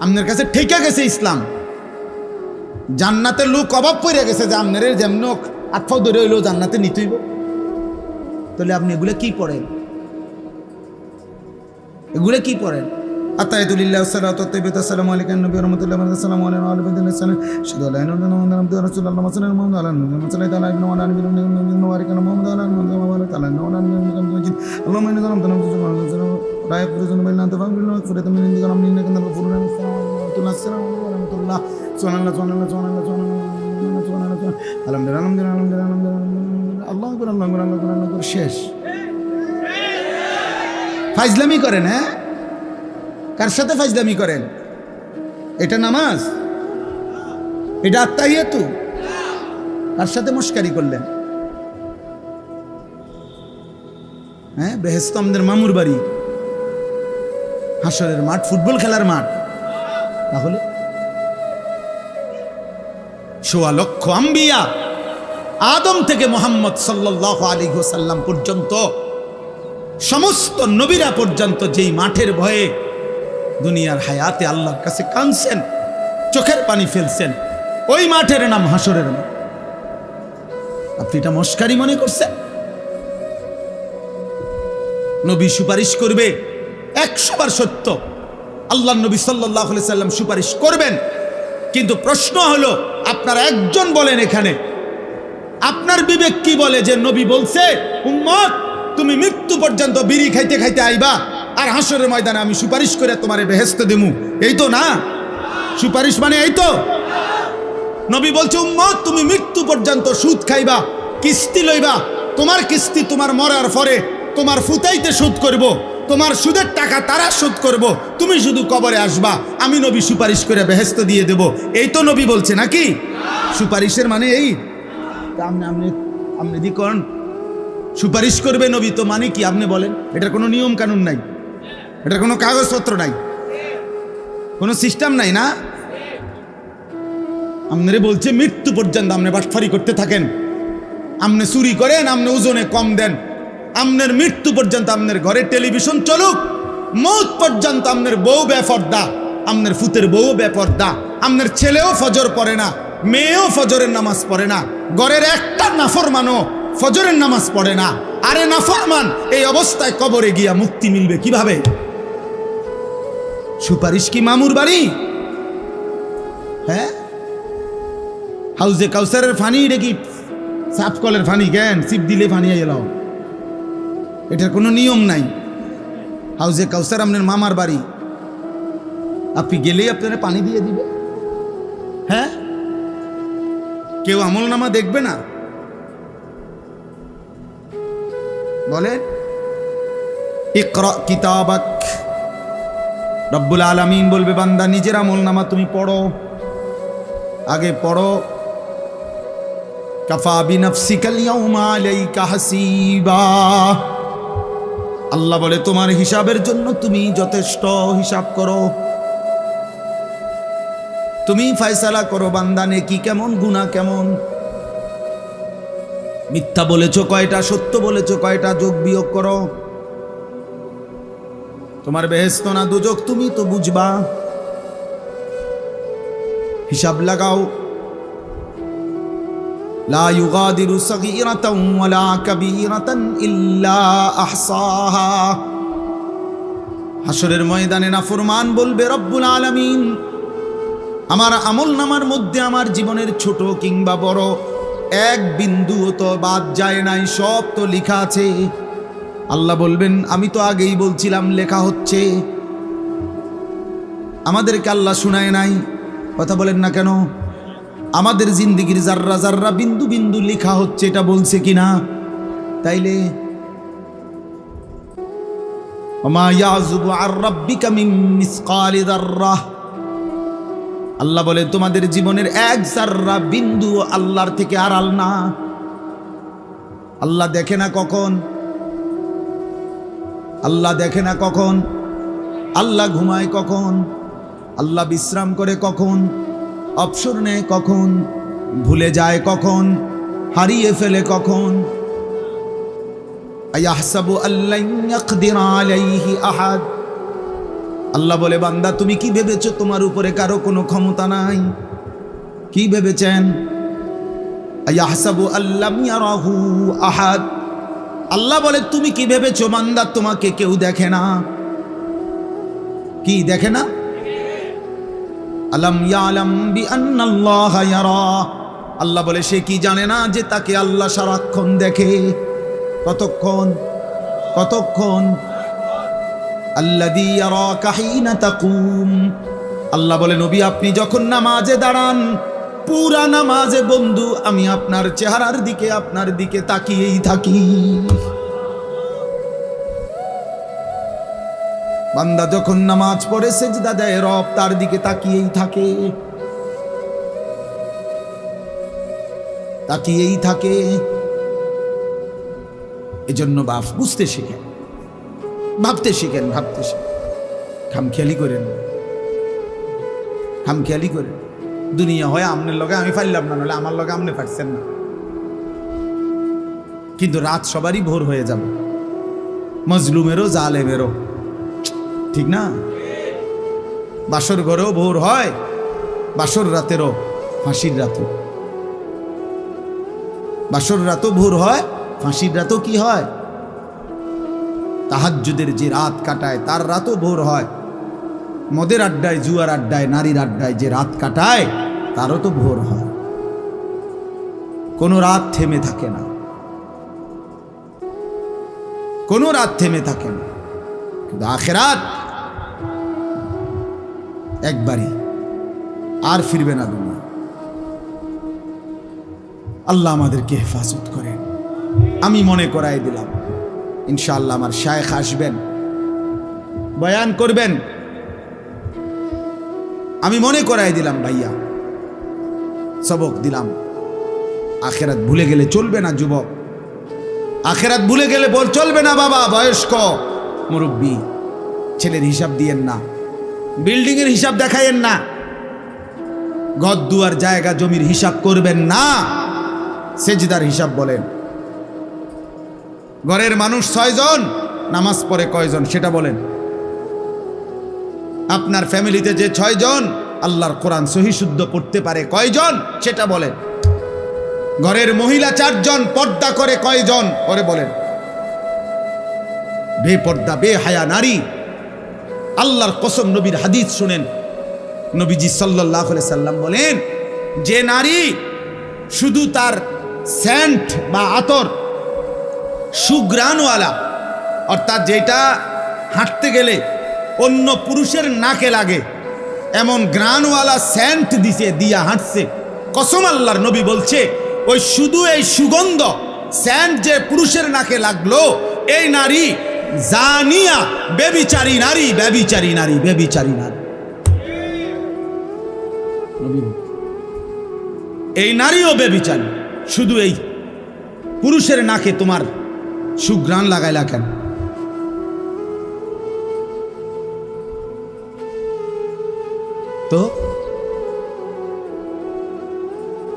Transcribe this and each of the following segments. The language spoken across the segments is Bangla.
আপনার কাছে ঠেকে গেছে ইসলাম জান্নাতের লোক অভাব পড়ে গেছে যে আপনার যেমন আটফাও ধরে হইলেও জান্নাতে নিতেইব তাহলে আপনি এগুলো কি পড়েন এগুলো কি পড়েন আতায়াতুলিল্লাহ সাল্লাতু নবী আলা আলা لا يغفر الذنوب الا انت فاغفر لنا واغفر من عندك اللهم انك انت الغفور الرحيم السلام عليكم ورحمه الله سبحان الله سبحان الله سبحان الله سبحان الله سبحان الله الحمد لله الحمد لله الحمد لله الحمد لله আল্লাহ আকবার আল্লাহ আকবার আল্লাহ আকবার আল্লাহ আকবার শেষ ফাইজলামি করেন হ্যাঁ কার সাথে ফাইজলামি করেন এটা নামাজ এটা আত্মাহিয়াতু কার সাথে মুশকারি করলেন হ্যাঁ বেহেস্ত আমাদের মামুর বাড়ি হাসরের মাঠ, ফুটবল খেলার মাঠ। তাহলে? সোয়া লক্ষ আম্বিয়া আদম থেকে মোহাম্মদ সাল্লাহ আলী সাল্লাম পর্যন্ত, সমস্ত নবীরা পর্যন্ত যেই মাঠের ভয়ে দুনিয়ার হায়াতে আল্লাহর কাছে কানছেন চোখের পানি ফেলছেন, ওই মাঠের নাম হাসরের মাঠ। আপনি এটা মস্কারি মনে করছেন? নবী সুপারিশ করবে একশো বার সত্য। আল্লাহ নবী সাল্লাহ সাল্লাম সুপারিশ করবেন। কিন্তু প্রশ্ন হলো, আপনারা একজন বলেন এখানে। আপনার বিবেক কি বলে যে নবী বলছে, উম্মত, তুমি মৃত্যু পর্যন্ত বিড়ি খাইতে খাইতে আইবা, আর হাসরের ময়দানে আমি সুপারিশ করে তোমারে বেহেস্ত দেমু। এই তো না? সুপারিশ মানে এই তো? নবী বলছে, উম্মত, তুমি মৃত্যু পর্যন্ত সুদ খাইবা, কিস্তি লইবা। তোমার কিস্তি তোমার মরার পরে তোমার ফুতাইতে সুদ করব। তোমার সুদের টাকা তারা সুদ করব। তুমি শুধু কবরে আসবা। আমি নবী সুপারিশ করে বেহেস্ত দিয়ে দেব। এই তো নবী বলছে নাকি? সুপারিশের মানে এই। আপনি আপনি আপনি সুপারিশ করবে নবী তো মানে কি আপনি বলেন? এটার কোনো নিয়ম কানুন নাই। এটার কোনো কাগজপত্র নাই। কোনো সিস্টেম নাই না? আপনারে বলছে মৃত্যু পর্যন্ত আপনি বাটফারি করতে থাকেন। আপনি চুরি করেন আপনি ওজনে কম দেন। আপনার মৃত্যু পর্যন্ত আমনের ঘরে টেলিভিশন চলুক। মৌত পর্যন্ত আমনের বউ বেফর্দা আপনার ফুতের বউ বেপর্দা। আপনার ছেলেও ফজর পড়ে না। মেয়েও ফজরের নামাজ পড়ে না। ঘরের একটা নাফরমানও ফজরের নামাজ পড়ে না। আরে নাফরমান, এই অবস্থায় কবরে গিয়া মুক্তি মিলবে কীভাবে? সুপারিশ কি মামুর বাড়ি? হ্যাঁ? হাউজে কাউসারের ফানি রেখি সাফ কলের ফানি? কেন? সিপ দিলে ফানি এলাও এটার কোনো নিয়ম নাই। হাউজে কাউসার আপনার মামার বাড়ি। আপনি গেলেই আপনারা পানি দিয়ে দিবে। হ্যাঁ? কেউ আমল নামা দেখবে না? বলে ইকরা কিতাবাক। রব্বুল আলামিন বলবে, বান্দা, নিজের আমল নামা তুমি পড়ো। আগে পড়ো। কাফা বিনফসিকাল ইয়াউমা আলাইকা হাসিবা। আল্লাহ বলে, তোমার হিসাবের জন্য তুমি যথেষ্ট হিসাব করো। তুমি ফায়সালা করো বান্দানে কি কেমন গুণা কেমন? মিথ্যা বলেছ, কয়টা সত্য বলেছ, কয়টা যোগ বিয়োগ করো? তোমার বেহেস্ত না দুযোগ, তুমি তো বুঝবা। হিসাব লাগাও। লা ইউগাদিরু সাগীরাতাও ওয়ালা কাবীরাতান ইল্লা আহসাহা হাসরের ময়দানে না ফুরমান বলবে রব্বুল আলমিন। আমার আমল নামার মধ্যে আমার জীবনের ছোট কিংবা বড় এক বিন্দুও তো বাদ যায় নাই, সব তো লেখা আছে। আল্লাহ বলবেন, আমি তো আগেই বলছিলাম, লেখা হচ্ছে। আমাদেরকে আল্লাহ শুনায় নাই। কথা বলেন না কেন? আমাদের জিন্দিগির জাররা জাররা বিন্দু বিন্দু লেখা হচ্ছে, এটা বলছে তাইলে মিন মিসকালি যাররাহ আল্লাহ বলে, তোমাদের জীবনের এক জাররা বিন্দু আল্লাহর থেকে আড়াল না। আল্লাহ দেখে না কখন? আল্লাহ দেখে না কখন? আল্লাহ ঘুমায় কখন? আল্লাহ বিশ্রাম করে কখন? অবসর নেয় কখন? ভুলে যায় কখন? হারিয়ে ফেলে কখন? আহাদ। আল্লাহ বলে, বান্দা, তুমি কি ভেবেছো তোমার উপরে কারও কোনো ক্ষমতা নাই? কি ভেবেছেন? আহাদ। আল্লাহ বলে, তুমি কি ভেবেছো বান্দা, তোমাকে কেউ দেখে না? কি, দেখে না? বি আন্নাল্লাহ আল্লাহ বলে, সে কি জানে না যে তাকে আল্লাহ সারাক্ষণ দেখে? কতক্ষণ? কতক্ষণ? আল্লাযী ইয়ারাকা হিনা তাকুম। আল্লাহ বলে, নবী, আপনি যখন নামাজে দাঁড়ান, পুরা নামাজে বন্ধু, আমি আপনার চেহারার দিকে, আপনার দিকে তাকিয়েই থাকি। বান্দা যখন নামাজ পড়ে, সেজদা দেয়, রব তার দিকে তাকিয়েই থাকে। তাকিয়েই থাকে। এজন্য বাপ বুঝতে শিখেন। ভাবতে শিখেন ভাবতে শিখেন। খামখেয়ালি করেন। খামখেয়ালি করেন। দুনিয়া হয় আমনের লগে, আমি পারলাম না, নাহলে আমার লগে আমনে পারছেন না। কিন্তু রাত সবারই ভোর হয়ে যাবে। মজলুমেরও, জালেমেরও। ঠিক না? বাসর ঘরেও ভোর হয়, বাসর রাতেরও ফাঁসির রাতও। বাসর রাতও ভোর হয়, ফাঁসির রাতও কি হয়? তাহাজ্জুদের যে রাত কাটায়, তার রাতও ভোর হয়। মদের আড্ডায়, জুয়ার আড্ডায়, নারীর আড্ডায় যে রাত কাটায়, তারও তো ভোর হয়। কোনো রাত থেমে থাকে না। কোনো রাত থেমে থাকে না। কিন্তু আখেরাত একবারই। আর ফিরবে না দুনিয়া। আল্লাহ আমাদেরকে হেফাজত করেন। আমি মনে করাই দিলাম, ইনশাআল্লাহ আমার শায়েখ আসবেন, বয়ান করবেন। আমি মনে করাই দিলাম, ভাইয়া, সবক দিলাম। আখেরাত ভুলে গেলে চলবে না যুবক। আখেরাত ভুলে গেলে বল, চলবে না বাবা, বয়স্ক। মুরব্বী, ছেলের হিসাব দিয়েন না। বিল্ডিং এর হিসাব দেখাইয়েন না। ঘর জায়গা জমির হিসাব করবেন না। সেজদার হিসাব বলেন। ঘরের মানুষ ছয়জন, নামাজ পড়ে কয়জন সেটা বলেন। আপনার ফ্যামিলিতে যে ছয়জন, আল্লাহর কোরআন সহি শুদ্ধ পড়তে পারে কয়জন সেটা বলেন। ঘরের মহিলা চারজন, পর্দা করে কয়জন? করে বলেন। বেপর্দা বে হায়া নারী আল্লাহর কসম নবীর হাদিস শুনেন। নবীজি সাল্লাহ সাল্লাম বলেন, যে নারী শুধু তার স্যান্ট বা আতর সুগ্রানওয়ালা অর্থাৎ যেটা হাঁটতে গেলে অন্য পুরুষের নাকে লাগে, এমন গ্রানওয়ালা স্যান্ট দিছে, দিয়া হাঁটছে। কসম আল্লাহর নবী বলছে, ওই শুধু এই সুগন্ধ স্যান্ট যে পুরুষের নাকে লাগল, এই নারী জানিয়া বেবিচারী নারী বেবিচারী নারী বেবিচারী নারী। এই নারীও বেবিচারী, শুধু এই পুরুষের নাকে তোমার সুগ্রাণ লাগাইলা কেন? তো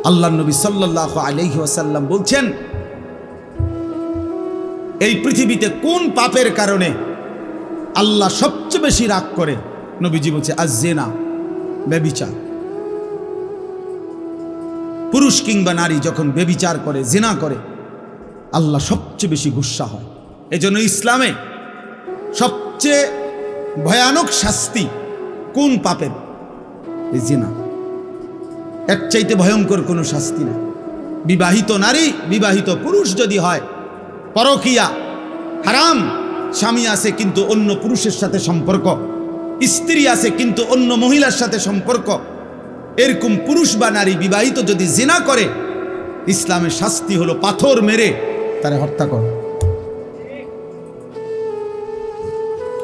আল্লাহ নবী সাল্লাহ আলহি ওয়াসাল্লাম বলছেন এই পৃথিবীতে কোন পাপের কারণে আল্লাহ সবচেয়ে বেশি রাগ করে? নবীজি বলছে আজেনা বেবিচার পুরুষ কিংবা নারী যখন বেবিচার করে, জেনা করে, আল্লাহ সবচেয়ে বেশি গুসা হয়। এজন্য ইসলামে সবচেয়ে ভয়ানক শাস্তি কোন পাপের? জেনা। এর চাইতে ভয়ঙ্কর কোনো শাস্তি না। বিবাহিত নারী, বিবাহিত পুরুষ যদি হয় পরকিয়া, হারাম। স্বামী আছে কিন্তু অন্য পুরুষের সাথে সম্পর্ক। স্ত্রী আছে কিন্তু অন্য মহিলার সাথে সম্পর্ক। এরকম পুরুষ বা নারী বিবাহিত যদি জেনা করে ইসলামের শাস্তি হলো পাথর মেরে তারে হত্যা কর।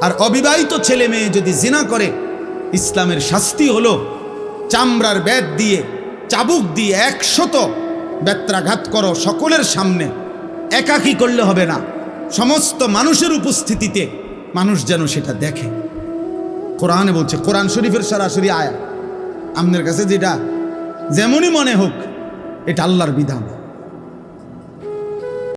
আর অবিবাহিত ছেলে মেয়ে যদি জেনা করে, ইসলামের শাস্তি হলো চামড়ার ব্যাট দিয়ে, চাবুক দিয়ে একশত ব্যত্রাঘাত করো সকলের সামনে। একাকী করলে হবে না। সমস্ত মানুষের উপস্থিতিতে মানুষ যেন সেটা দেখে। কোরআনে বলছে, কোরআন শরীফের সরাসরি আয়া আপনার কাছে যেটা যেমনই মনে হোক, এটা আল্লাহর বিধান।